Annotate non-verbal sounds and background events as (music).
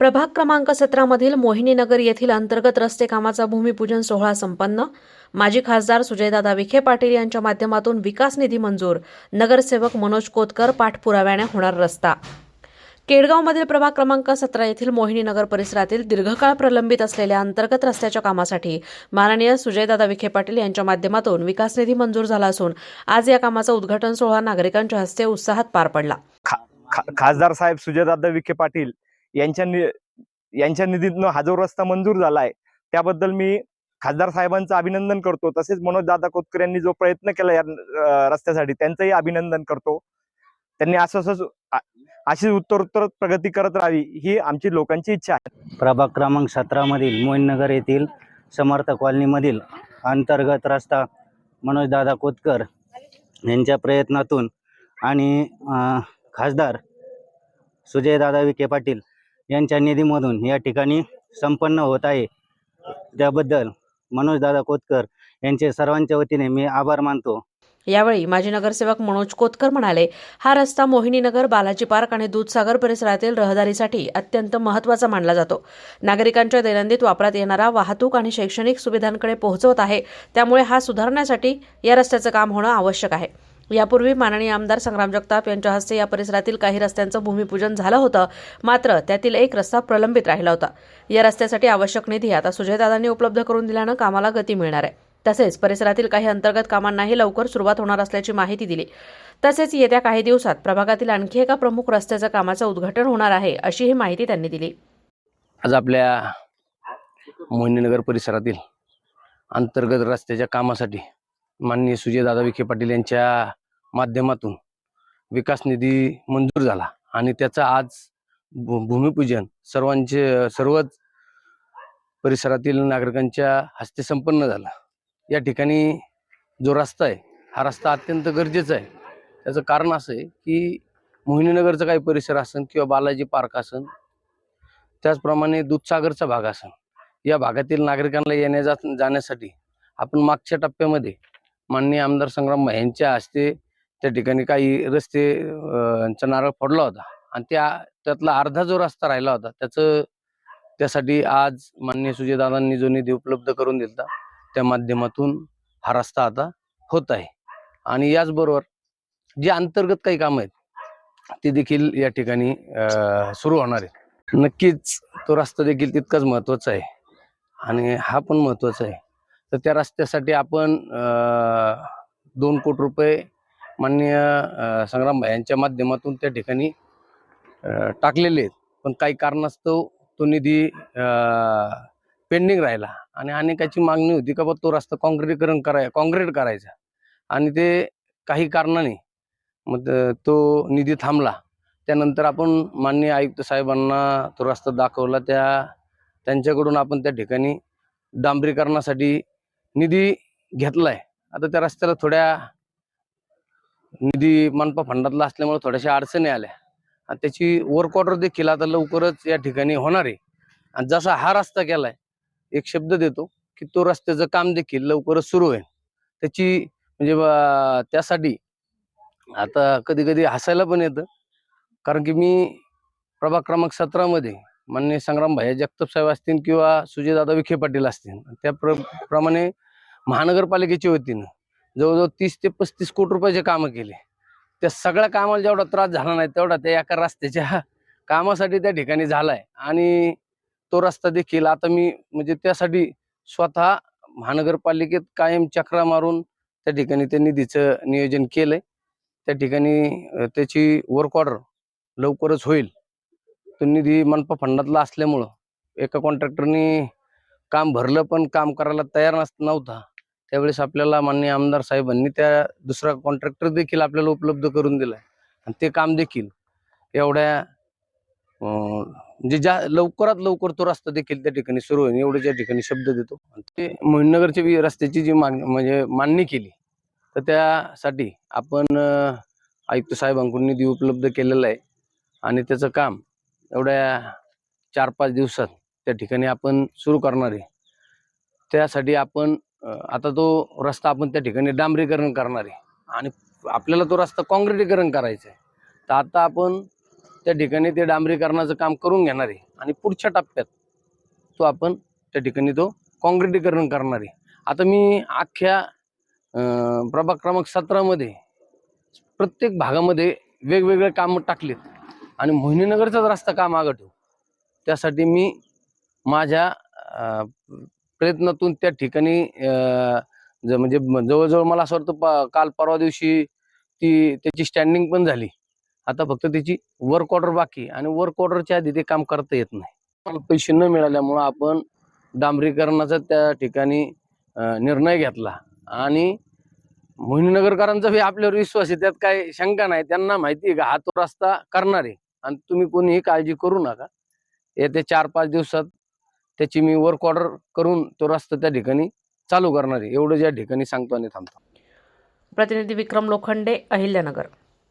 प्रभाग क्रमांक सतरामधील मोहिनीनगर येथील अंतर्गत रस्ते कामाचा भूमिपूजन सोहळा संपन्न. माजी खासदार सुजयदादा विखे पाटील यांच्या माध्यमातून विकास निधी मंजूर. नगरसेवक मनोज कोतकर पाठपुराव्याने होणार रस्ता. केडगावमधील प्रभाग क्रमांक सतरा येथील मोहिनीनगर परिसरातील दीर्घकाळ प्रलंबित असलेल्या अंतर्गत रस्त्याच्या कामासाठी माननीय सुजयदादा विखे पाटील यांच्या माध्यमातून विकास निधी मंजूर झाला असून आज या कामाचा उद्घाटन सोहळा नागरिकांच्या हस्ते उत्साहात पार पडला. खा खासदार साहेब सुजयदादा विखे पाटील यांच्या नि यांच्या निधीतनं हा जो रस्ता मंजूर झालाय त्याबद्दल मी खासदार साहेबांचं अभिनंदन करतो. तसेच मनोज दादा कोतकर यांनी जो प्रयत्न केला या रस्त्यासाठी त्यांचंही अभिनंदन करतो. त्यांनी असं असं अशीच उत्तरोत्तर प्रगती करत राहावी ही आमची लोकांची इच्छा आहे. प्रभाग क्रमांक सतरामधील मोहिननगर येथील समर्थ कॉलनीमधील अंतर्गत रस्ता मनोजदादा कोतकर यांच्या प्रयत्नातून आणि खासदार सुजयदादा विखे पाटील यांच्या निधीमधून या ठिकाणी संपन्न होत आहे. त्याबद्दल मनोजदादा कोतकर यांचे सर्वांच्या वतीने मी आभार मानतो. यावेळी माजी नगरसेवक मनोज कोतकर म्हणाले हा रस्ता मोहिनीनगर बालाजी पार्क आणि दूधसागर परिसरातील रहदारीसाठी अत्यंत महत्त्वाचा मानला जातो. नागरिकांच्या दैनंदिन वापरात येणारा वाहतूक आणि शैक्षणिक सुविधांकडे पोहोचवत आहे. त्यामुळे हा सुधारण्यासाठी या रस्त्याचं काम होणं आवश्यक आहे. यापूर्वी माननीय आमदार संग्राम जगताप यांच्या हस्ते या परिसरातील काही रस्त्यांचं भूमिपूजन झालं होतं. मात्र त्यातील एक रस्ता प्रलंबित राहिला होता. या रस्त्यासाठी आवश्यक निधी आता सुजयदादांनी उपलब्ध करून दिल्यानं कामाला गती मिळणार आहे. तसेच परिसरातील काही अंतर्गत कामांनाही लवकर सुरुवात होणार असल्याची माहिती दिली. तसेच येत्या काही दिवसात प्रभागातील आणखी एका प्रमुख रस्त्याच्या कामाचं उद्घाटन होणार आहे अशीही माहिती त्यांनी दिली. आज आपल्या मोहिनीनगर परिसरातील अंतर्गत रस्त्याच्या कामासाठी माननीय सुजयदादा विखे पाटील यांच्या माध्यमातून विकास निधी मंजूर झाला आणि त्याचं आज भू- भूमिपूजन सर्वांचे सर्वच परिसरातील नागरिकांच्या हस्ते संपन्न झालं. या ठिकाणी जो रस्ता आहे हा रस्ता अत्यंत गरजेचा आहे. त्याचं कारण असं आहे की मोहिनीनगरचा काही परिसर असेल किंवा बालाजी पार्क असेल त्याचप्रमाणे दूधसागरचा भाग असेल या भागातील नागरिकांना येण्या जाण्यासाठी आपण मागच्या टप्प्यामध्ये माननीय आमदार संग्राम यांच्या हस्ते त्या ठिकाणी काही रस्ते यांचा चा नारळ फोडला होता. आणि त्या त्यातला अर्धा जो रस्ता राहिला होता त्याचं त्यासाठी आज माननीय सुजयदादांनी जो निधी उपलब्ध करून दिला त्या माध्यमातून हा रस्ता आता होत आहे. आणि याचबरोबर जे अंतर्गत काही कामं आहेत ते देखील या ठिकाणी सुरू होणार आहेत. नक्कीच तो रस्ता देखील तितकाच महत्त्वाचा आहे. आणि हा पण महत्त्वाचा आहे. तर त्या रस्त्यासाठी आपण दोन कोटी रुपये माननीय संग्राम यांच्या माध्यमातून त्या ठिकाणी टाकलेले आहेत. पण काही कारणास्तव तो निधी पेंडिंग राहिला आणि अनेकाची मागणी होती का बा तो रस्ता काँक्रिटीकरण कराय काँक्रीट करायचा. आणि ते काही कारणाने मग तो निधी थांबला. त्यानंतर आपण माननीय आयुक्त साहेबांना तो रस्ता दाखवला. त्या त्यांच्याकडून आपण त्या ठिकाणी डांबरीकरणासाठी निधी घेतलाय. आता त्या रस्त्याला थोड्या निधी मनपा फंडातला असल्यामुळे थोड्याशा अडचणी आल्या. आणि त्याची वर्क ऑर्डर देखील आता लवकरच या ठिकाणी होणार आहे. आणि जसा हा रस्ता केलाय एक शब्द देतो की तो रस्त्याचं काम देखील लवकरच सुरू होईल. त्याची म्हणजे त्यासाठी आता कधी कधी हसायला पण येतं. कारण की मी प्रभाग क्रमांक सतरामध्ये माननीय संग्राम भाई जगताप साहेब असतील किंवा सुजयदादा विखे पाटील असतील. त्या प्र प्रमाणे महानगरपालिकेच्या वतीनं जवळजवळ तीस ते पस्तीस कोटी रुपयाचे कामं केले. त्या सगळ्या कामाला जेवढा त्रास झाला नाही तेवढा त्या एका रस्त्याच्या (laughs) कामासाठी त्या ठिकाणी झालाय. आणि तो रस्ता देखील आता मी म्हणजे त्यासाठी स्वतः महानगरपालिकेत कायम चक्रा मारून त्या ठिकाणी त्या निधीचं नियोजन केलंय. त्या ठिकाणी त्याची वर्क ऑर्डर लवकरच होईल. तो निधी मनपा फंडातला असल्यामुळं एका कॉन्ट्रॅक्टरनी काम भरलं पण काम करायला तयार नस नव्हता. त्यावेळेस आपल्याला माननीय आमदार साहेबांनी त्या दुसरा कॉन्ट्रॅक्टर देखील आपल्याला उपलब्ध करून दिलाय. आणि ते काम देखील एवढ्या म्हणजे ज्या लवकरात लवकर तो रस्ता देखील त्या ठिकाणी सुरू होईल एवढे त्या ठिकाणी शब्द देतो. आणि ते मोहिनगरच्या रस्त्याची जी मागणी म्हणजे मान्य केली तर त्यासाठी आपण आयुक्त साहेबांकडून निधी उपलब्ध केलेला आहे. आणि त्याचं काम एवढ्या चार पाच दिवसात त्या ठिकाणी आपण सुरू करणार आहे. त्यासाठी आपण आता तो रस्ता आपण त्या ठिकाणी डांबरीकरण करणार आहे. आणि आपल्याला तो रस्ता काँक्रिटीकरण करायचा आहे. तर आता आपण त्या ठिकाणी ते डांबरीकरणाचं काम करून घेणार आहे. आणि पुढच्या टप्प्यात तो आपण त्या ठिकाणी तो काँक्रिटीकरण करणार आहे. आता मी अख्ख्या प्रभाग क्रमांक सतरामध्ये प्रत्येक भागामध्ये वेगवेगळे कामं टाकलेत. आणि मोहिनीनगरचाच रस्ता काम मागं ठेवू? त्यासाठी मी माझ्या प्रयत्नातून त्या ठिकाणी ज- म्हणजे जवळजवळ मला असं वाटतं प- काल परवा दिवशी ती त्याची स्टँडिंग पण झाली. आता फक्त त्याची वर्क ऑर्डर बाकी आणि वर्क ऑर्डरच्या आधी ते काम करता येत नाही. मला पैसे न मिळाल्यामुळं आपण डांबरीकरणाचा त्या ठिकाणी निर्णय घेतला. आणि मोहिनीनगरकरांचा बी आपल्यावर विश्वास आहे त्यात काही शंका नाही. त्यांना माहिती आहे का हा तो रस्ता करणार. आहे आणि तुम्ही कोणीही काळजी करू नका. येत्या चार पाच दिवसात त्याची मी वर्क ऑर्डर करून तो रस्ता त्या ठिकाणी चालू करणार आहे. एवढं ज्या ठिकाणी सांगतो आणि थांबतो. प्रतिनिधी विक्रम लोखंडे अहिल्यानगर.